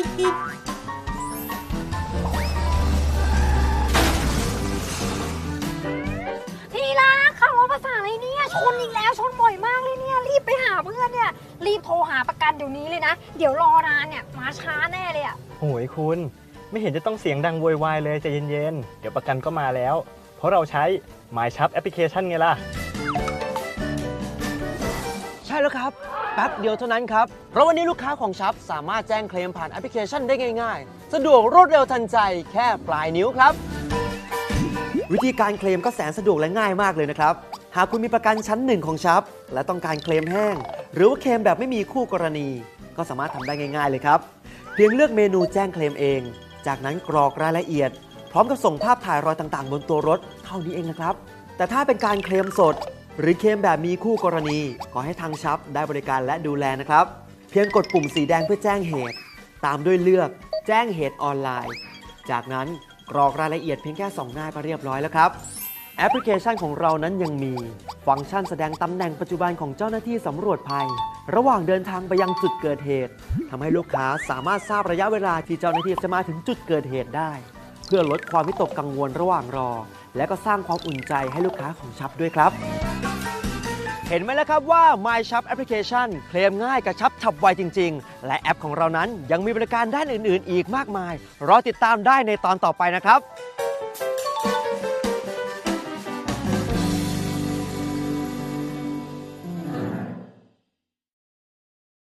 ทีละขับรถภาษาอะไรเนี่ยชนอีกแล้วชนบ่อยมากเลยเนี่ย รีบไปหาเพื่อนเนี่ย รีบโทรหาประกันเดี๋ยวนี้เลยนะ เดี๋ยวรอนานเนี่ยมาช้าแน่เลยอะโหยคุณ ไม่เห็นจะต้องเสียงดังวุ่ยวายเลยใจเย็นๆ เดี๋ยวประกันก็มาแล้ว เพราะเราใช้ My Shop แอปพลิเคชันไงล่ะ ใช่แล้วครับ แป๊บเดียวเท่านั้นครับ เพราะวันนี้ลูกค้าของชับสามารถแจ้งเคลมผ่านแอปพลิเคชันได้ง่ายๆ สะดวกรวดเร็วทันใจแค่ปลายนิ้วครับ วิธีการเคลมก็แสนสะดวกและง่ายมากเลยนะครับ หากคุณมีประกันชั้นหนึ่งของชับ และต้องการเคลมแห้ง หรือว่าเคลมแบบไม่มีคู่กรณี ก็สามารถทำได้ง่าย ๆเลยครับ เพียงเลือกเมนูแจ้งเคลมเอง จากนั้นกรอกรายละเอียด พร้อมกับส่งภาพถ่ายรอยต่างๆ บนตัวรถเท่านี้เองนะครับแต่ถ้าเป็นการเคลมสด หรือเคมแบบมีคู่กรณี ขอให้ทางชับได้บริการและดูแลนะครับ เพียงกดปุ่มสีแดงเพื่อแจ้งเหตุ ตามด้วยเลือกแจ้งเหตุออนไลน์ จากนั้นกรอกรายละเอียดเพียงแค่ 2 หน้าก็เรียบร้อยแล้วครับ แอปพลิเคชันของเรานั้นยังมี ฟังก์ชันแสดงตำแหน่งปัจจุบันของเจ้าหน้าที่สำรวจภัย ระหว่างเดินทางไปยังจุดเกิดเหตุทำให้ลูกค้าสามารถทราบระยะเวลาที่เจ้าหน้าที่จะมาถึงจุดเกิดเหตุได้ พื่อลดความวิตกกังวลระหว่างรอ และก็สร้างความอุ่นใจให้ลูกค้าของชับด้วยครับ เห็นไหมแล้วครับว่า My Shop Application เคลมง่ายกระชับฉับไวจริง ๆ และแอปของเรานั้นยังมีบริการด้านอื่น ๆ อีกมากมาย รอติดตามได้ในตอนต่อไปนะครับ